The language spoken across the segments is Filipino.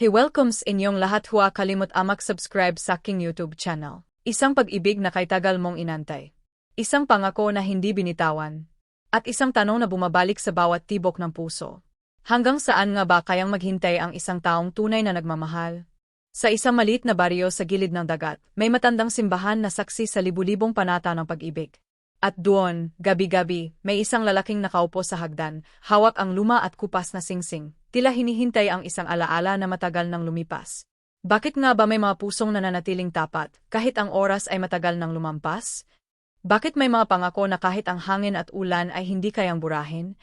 He welcomes inyong lahat huwa kalimot amak subscribe sa aking YouTube channel. Isang pag-ibig na kay tagal mong inantay. Isang pangako na hindi binitawan. At isang tanong na bumabalik sa bawat tibok ng puso. Hanggang saan nga ba kayang maghintay ang isang taong tunay na nagmamahal? Sa isang maliit na baryo sa gilid ng dagat, may matandang simbahan na saksi sa libu-libong panata ng pag-ibig. At doon, gabi-gabi, may isang lalaking nakaupo sa hagdan, hawak ang luma at kupas na singsing, tila hinihintay ang isang alaala na matagal nang lumipas. Bakit nga ba may mga pusong nananatiling tapat, kahit ang oras ay matagal nang lumampas? Bakit may mga pangako na kahit ang hangin at ulan ay hindi kayang burahin?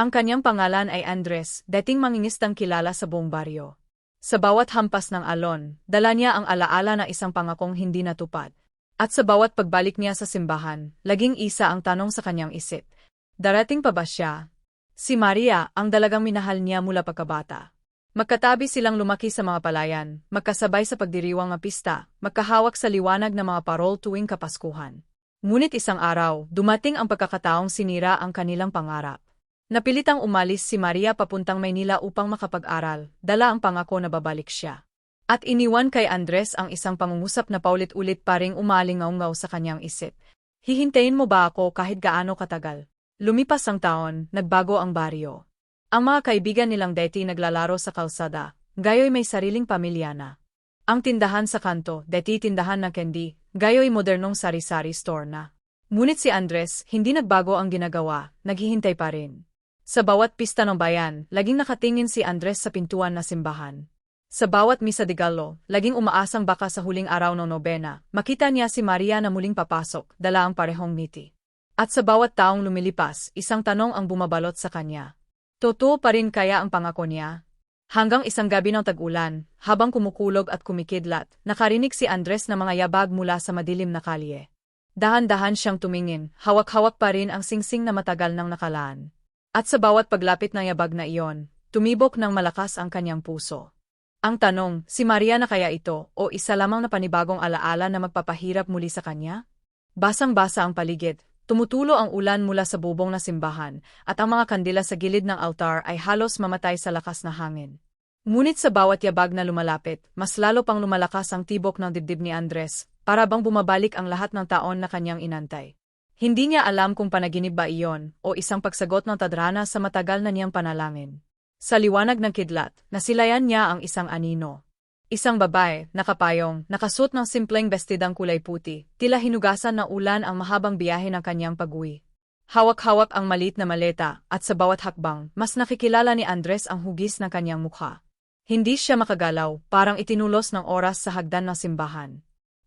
Ang kanyang pangalan ay Andres, dating mangingistang kilala sa buong baryo. Sa bawat hampas ng alon, dala niya ang alaala na isang pangakong hindi natupad. At sa bawat pagbalik niya sa simbahan, laging isa ang tanong sa kanyang isip. Darating pa ba siya? Si Maria, ang dalagang minahal niya mula pagkabata. Magkatabi silang lumaki sa mga palayan, magkasabay sa pagdiriwang ng pista, magkahawak sa liwanag ng mga parol tuwing kapaskuhan. Ngunit isang araw, dumating ang pagkakataong sinira ang kanilang pangarap. Napilitang umalis si Maria papuntang Maynila upang makapag-aral, dala ang pangako na babalik siya. At iniwan kay Andres ang isang pangungusap na paulit-ulit paring umalingaw-ngaw sa kanyang isip. Hihintayin mo ba ako kahit gaano katagal? Lumipas ang taon, nagbago ang baryo. Ang mga kaibigan nilang Deti naglalaro sa kalsada, gayoy may sariling pamilya na. Ang tindahan sa kanto, Deti tindahan ng candy, gayoy modernong sari-sari store na. Ngunit si Andres, hindi nagbago ang ginagawa, naghihintay pa rin. Sa bawat pista ng bayan, laging nakatingin si Andres sa pintuan na simbahan. Sa bawat misa de gallo, laging umaasang baka sa huling araw ng nobena, makita niya si Maria na muling papasok, dala ang parehong ngiti. At sa bawat taong lumilipas, isang tanong ang bumabalot sa kanya. Totoo pa rin kaya ang pangako niya? Hanggang isang gabi ng tag-ulan, habang kumukulog at kumikidlat, nakarinig si Andres na mga yabag mula sa madilim na kalye. Dahan-dahan siyang tumingin, hawak-hawak pa rin ang singsing na matagal nang nakalaan. At sa bawat paglapit ng yabag na iyon, tumibok ng malakas ang kanyang puso. Ang tanong, si Maria na kaya ito o isa lamang na panibagong alaala na magpapahirap muli sa kanya? Basang-basa ang paligid, Tumutulo ang ulan mula sa bubong na simbahan, at ang mga kandila sa gilid ng altar ay halos mamatay sa lakas na hangin. Ngunit sa bawat yabag na lumalapit, mas lalo pang lumalakas ang tibok ng dibdib ni Andres, para bang bumabalik ang lahat ng taon na kanyang inantay. Hindi niya alam kung panaginip ba iyon, o isang pagsagot ng tadrana sa matagal na niyang panalangin. Sa liwanag ng kidlat, nasilayan niya ang isang anino. Isang babae, nakapayong, nakasuot ng simpleng bestidang kulay puti, tila hinugasan ng ulan ang mahabang biyahe ng kanyang pag-uwi. Hawak-hawak ang malit na maleta, at sa bawat hakbang, mas nakikilala ni Andres ang hugis ng kanyang mukha. Hindi siya makagalaw, parang itinulos ng oras sa hagdan ng simbahan.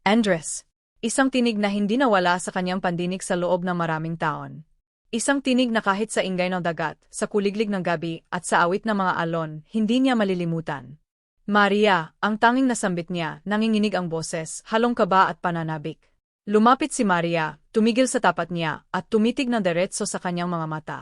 Andres! Isang tinig na hindi nawala sa kanyang pandinig sa loob ng maraming taon. Isang tinig na kahit sa ingay ng dagat, sa kuliglig ng gabi, at sa awit ng mga alon, hindi niya malilimutan. Maria, ang tanging nasambit niya, nanginginig ang boses, halong kaba at pananabik. Lumapit si Maria, tumigil sa tapat niya, at tumitig ng diretso sa kanyang mga mata.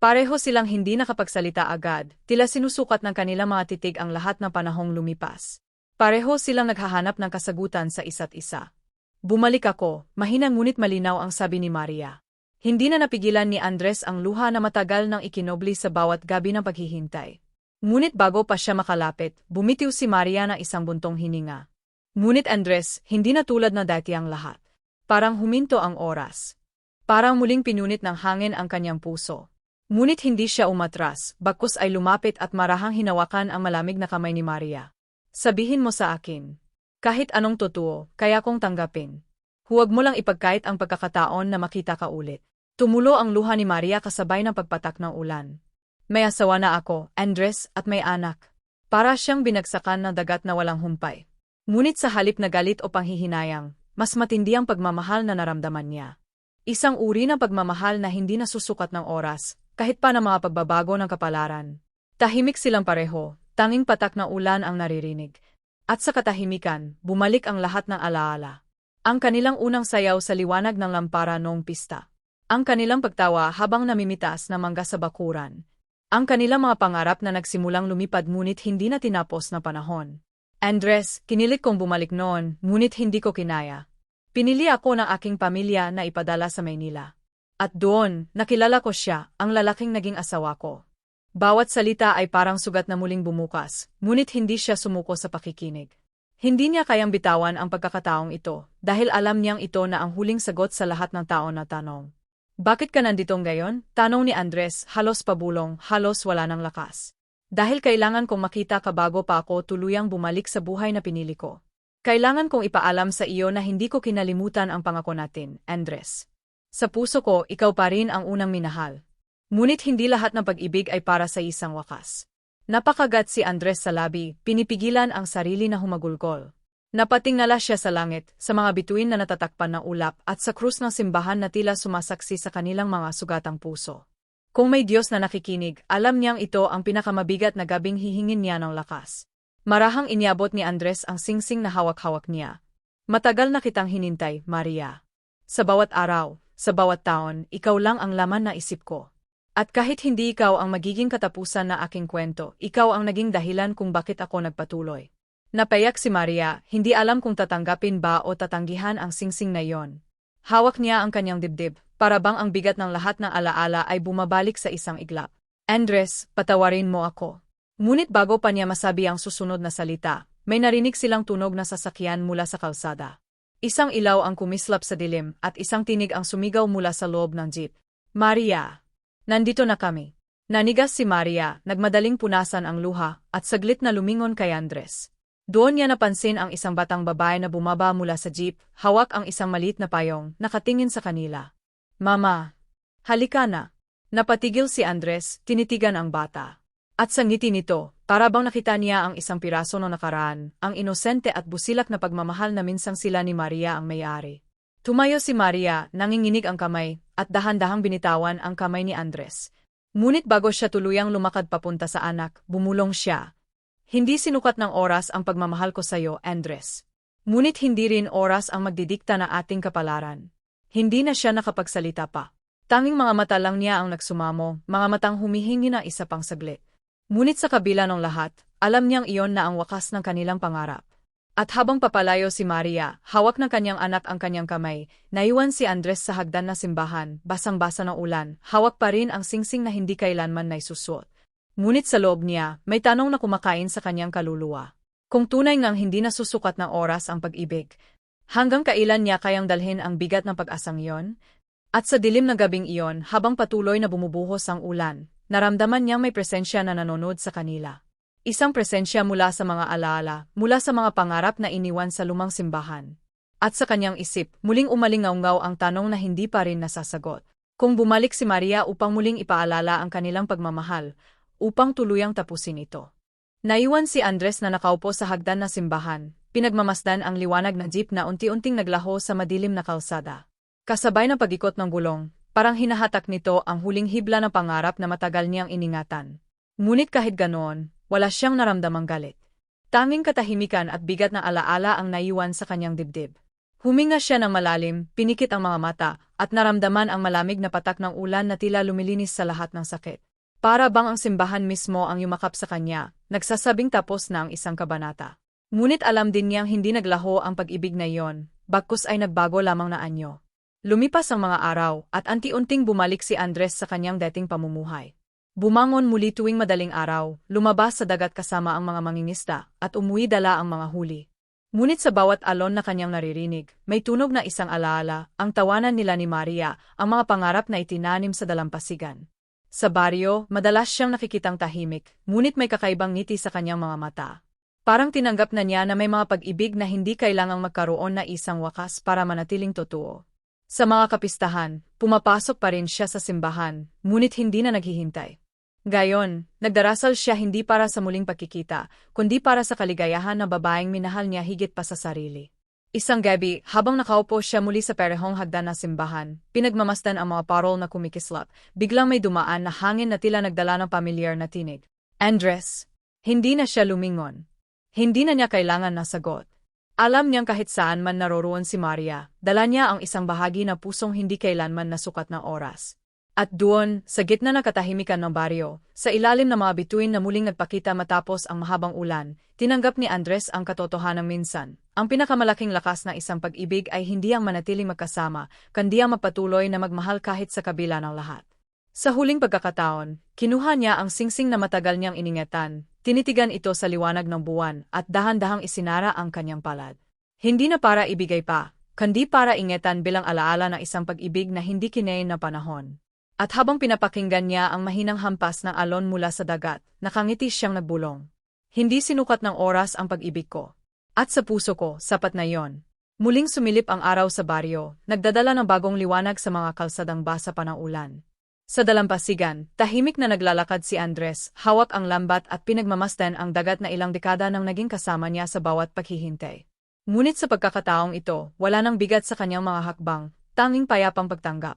Pareho silang hindi nakapagsalita agad, tila sinusukat ng kanilang mga titig ang lahat ng panahong lumipas. Pareho silang naghahanap ng kasagutan sa isa't isa. Bumalik ako, mahina ngunit malinaw ang sabi ni Maria. Hindi na napigilan ni Andres ang luha na matagal nang ikinobli sa bawat gabi ng paghihintay. Ngunit bago pa siya makalapit, bumitiw si Maria ng isang buntong hininga. Ngunit Andres, hindi na tulad na dati ang lahat. Parang huminto ang oras. Parang muling pinunit ng hangin ang kanyang puso. Ngunit hindi siya umatras, bakos ay lumapit at marahang hinawakan ang malamig na kamay ni Maria. Sabihin mo sa akin. Kahit anong totoo, kaya kong tanggapin. Huwag mo lang ipagkait ang pagkakataon na makita ka ulit. Tumulo ang luha ni Maria kasabay ng pagpatak ng ulan. May asawa na ako, Andres, at may anak. Para siyang binagsakan ng dagat na walang humpay. Ngunit sa halip na galit o panghihinayang, mas matindi ang pagmamahal na naramdaman niya. Isang uri ng pagmamahal na hindi nasusukat ng oras, kahit pa ng mga pagbabago ng kapalaran. Tahimik silang pareho, tanging patak na ulan ang naririnig. At sa katahimikan, bumalik ang lahat ng alaala. Ang kanilang unang sayaw sa liwanag ng lampara noong pista. Ang kanilang pagtawa habang namimitas na mangga sa bakuran. Ang kanilang mga pangarap na nagsimulang lumipad ngunit hindi na tinapos na panahon. Andres, kinilit kong bumalik noon, ngunit hindi ko kinaya. Pinili ako ng aking pamilya na ipadala sa Maynila. At doon, nakilala ko siya, ang lalaking naging asawa ko. Bawat salita ay parang sugat na muling bumukas, ngunit hindi siya sumuko sa pakikinig. Hindi niya kayang bitawan ang pagkakataong ito, dahil alam niyang ito na ang huling sagot sa lahat ng tao na tanong. Bakit ka nandito ngayon? Tanong ni Andres, halos pabulong, halos wala ng lakas. Dahil kailangan kong makita ka bago pa ako tuluyang bumalik sa buhay na pinili ko. Kailangan kong ipaalam sa iyo na hindi ko kinalimutan ang pangako natin, Andres. Sa puso ko, ikaw pa rin ang unang minahal. Ngunit hindi lahat ng pag-ibig ay para sa isang wakas. Napakagat si Andres sa labi, pinipigilan ang sarili na humagulgol. Napatingala siya sa langit, sa mga bituin na natatakpan ng ulap at sa krus ng simbahan na tila sumasaksi sa kanilang mga sugatang puso. Kung may Diyos na nakikinig, alam niyang ito ang pinakamabigat na gabing hihingin niya ng lakas. Marahang inyabot ni Andres ang singsing na hawak-hawak niya. Matagal na kitang hinintay, Maria. Sa bawat araw, sa bawat taon, ikaw lang ang laman na isip ko. At kahit hindi ikaw ang magiging katapusan na aking kwento, ikaw ang naging dahilan kung bakit ako nagpatuloy. Napayak si Maria, hindi alam kung tatanggapin ba o tatanggihan ang singsing na yon. Hawak niya ang kanyang dibdib, para bang ang bigat ng lahat ng alaala ay bumabalik sa isang iglap. Andres, patawarin mo ako. Ngunit bago pa niya masabi ang susunod na salita, may narinig silang tunog na sasakyan mula sa kalsada. Isang ilaw ang kumislap sa dilim at isang tinig ang sumigaw mula sa loob ng jeep. Maria! Nandito na kami. Nanigas si Maria, nagmadaling punasan ang luha, at saglit na lumingon kay Andres. Doon niya napansin ang isang batang babae na bumaba mula sa jeep, hawak ang isang maliit na payong, nakatingin sa kanila. Mama! Halika na! Napatigil si Andres, tinitigan ang bata. At sa ngiti nito, para bang nakita niya ang isang piraso no nakaraan, ang inosente at busilak na pagmamahal na minsang sila ni Maria ang may-ari. Tumayo si Maria, nanginginig ang kamay, at dahan-dahang binitawan ang kamay ni Andres. Ngunit bago siya tuluyang lumakad papunta sa anak, bumulong siya. Hindi sinukat ng oras ang pagmamahal ko sa iyo, Andres. Ngunit hindi rin oras ang magdidikta na ating kapalaran. Hindi na siya nakapagsalita pa. Tanging mga mata lang niya ang nagsumamo, mga matang humihingi na isa pang saglit. Ngunit sa kabila ng lahat, alam niyang iyon na ang wakas ng kanilang pangarap. At habang papalayo si Maria, hawak ng kanyang anak ang kanyang kamay, naiwan si Andres sa hagdan na simbahan, basang-basa ng ulan, hawak pa rin ang singsing na hindi kailanman naisusot. Ngunit sa loob niya, may tanong na kumakain sa kanyang kaluluwa. Kung tunay ngang hindi nasusukat ng oras ang pag-ibig, hanggang kailan niya kayang dalhin ang bigat ng pag-asang iyon? At sa dilim ng gabing iyon, habang patuloy na bumubuhos ang ulan, naramdaman niyang may presensya na nanonood sa kanila. Isang presensya mula sa mga alaala, mula sa mga pangarap na iniwan sa lumang simbahan. At sa kanyang isip, muling umalingaw-ngaw ang tanong na hindi pa rin nasasagot. Kung bumalik si Maria upang muling ipaalala ang kanilang pagmamahal, upang tuluyang tapusin ito. Naiwan si Andres na nakaupo sa hagdan na simbahan, pinagmamasdan ang liwanag na jeep na unti-unting naglaho sa madilim na kalsada. Kasabay ng pagikot ng gulong, parang hinahatak nito ang huling hibla ng pangarap na matagal niyang iningatan. Ngunit kahit ganoon, wala siyang naramdamang galit. Tanging katahimikan at bigat na alaala ang naiwan sa kanyang dibdib. Huminga siya ng malalim, pinikit ang mga mata, at naramdaman ang malamig na patak ng ulan na tila lumilinis sa lahat ng sakit. Para bang ang simbahan mismo ang yumakap sa kanya, nagsasabing tapos na ang isang kabanata. Ngunit alam din niyang hindi naglaho ang pag-ibig na iyon, bagkus ay nagbago lamang na anyo. Lumipas ang mga araw, at anti-unting bumalik si Andres sa kanyang dating pamumuhay. Bumangon muli tuwing madaling araw, lumabas sa dagat kasama ang mga mangingista, at umuwi dala ang mga huli. Ngunit sa bawat alon na kanyang naririnig, may tunog na isang alaala, ang tawanan nila ni Maria, ang mga pangarap na itinanim sa dalampasigan. Sa baryo, madalas siyang nakikitang tahimik, ngunit may kakaibang ngiti sa kanyang mga mata. Parang tinanggap na niya na may mga pag-ibig na hindi kailangang magkaroon na isang wakas para manatiling totoo. Sa mga kapistahan, pumapasok pa rin siya sa simbahan, ngunit hindi na naghihintay. Gayon, nagdarasal siya hindi para sa muling pagkikita, kundi para sa kaligayahan ng babaeng minahal niya higit pa sa sarili. Isang gabi, habang nakaupo siya muli sa perehong hagdan na simbahan, pinagmamasdan ang mga parol na kumikislap, biglang may dumaan na hangin na tila nagdala ng pamilyar na tinig. Andres. Hindi na siya lumingon. Hindi na niya kailangan na sagot. Alam niyang kahit saan man naroroon si Maria, dala niya ang isang bahagi na pusong hindi kailanman nasukat ng oras. At doon, sa gitna ng katahimikan ng baryo, sa ilalim ng mga bituin na muling nagpakita matapos ang mahabang ulan, tinanggap ni Andres ang katotohanan minsan. Ang pinakamalaking lakas ng isang pag-ibig ay hindi ang manatiling magkasama, kundi ang magpatuloy na magmahal kahit sa kabila ng lahat. Sa huling pagkakataon, kinuha niya ang singsing na matagal niyang iningatan, tinitigan ito sa liwanag ng buwan at dahan-dahang isinara ang kanyang palad. Hindi na para ibigay pa, kundi para ingetan bilang alaala ng isang pag-ibig na hindi kinain na panahon. At habang pinapakinggan niya ang mahinang hampas ng alon mula sa dagat, nakangiti siyang nagbulong. Hindi sinukat ng oras ang pag-ibig ko. At sa puso ko, sapat na yon. Muling sumilip ang araw sa baryo, nagdadala ng bagong liwanag sa mga kalsadang basa pa ng ulan. Sa dalampasigan, tahimik na naglalakad si Andres, hawak ang lambat at pinagmamasdan ang dagat na ilang dekada nang naging kasama niya sa bawat paghihintay. Ngunit sa pagkakataong ito, wala nang bigat sa kanyang mga hakbang, tanging payapang pagtanggap.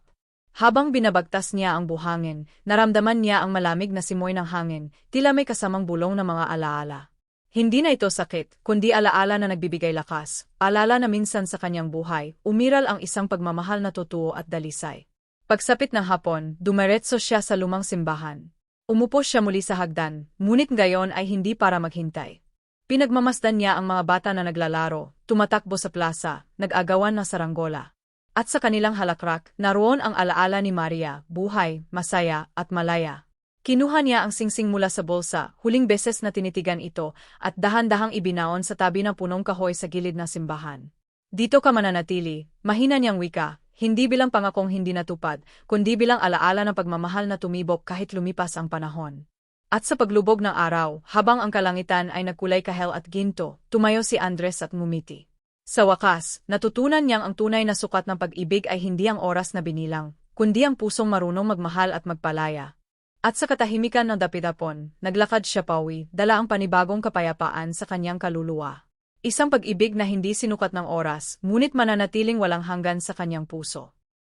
Habang binabagtas niya ang buhangin, naramdaman niya ang malamig na simoy ng hangin, tila may kasamang bulong na mga alaala. Hindi na ito sakit, kundi alaala na nagbibigay lakas, alala na minsan sa kanyang buhay, umiral ang isang pagmamahal na totoo at dalisay. Pagsapit ng hapon, dumiretso siya sa lumang simbahan. Umupo siya muli sa hagdan, ngunit gayon ay hindi para maghintay. Pinagmamasdan niya ang mga bata na naglalaro, tumatakbo sa plaza, nag-agawan ng saranggola. At sa kanilang halakrak, naroon ang alaala ni Maria, buhay, masaya, at malaya. Kinuha niya ang singsing mula sa bulsa, huling beses na tinitigan ito, at dahan-dahang ibinaon sa tabi ng punong kahoy sa gilid ng simbahan. Dito ka mananatili, mahina niyang wika, hindi bilang pangakong hindi natupad, kundi bilang alaala ng pagmamahal na tumibok kahit lumipas ang panahon. At sa paglubog ng araw, habang ang kalangitan ay nagkulay kahel at ginto, tumayo si Andres at ngumiti. Sa wakas, natutunan niyang ang tunay na sukat ng pag-ibig ay hindi ang oras na binilang, kundi ang pusong marunong magmahal at magpalaya. At sa katahimikan ng dapitapon, naglakad siya pawi, dala ang panibagong kapayapaan sa kanyang kaluluwa. Isang pag-ibig na hindi sinukat ng oras, ngunit mananatiling walang hanggan sa kanyang puso.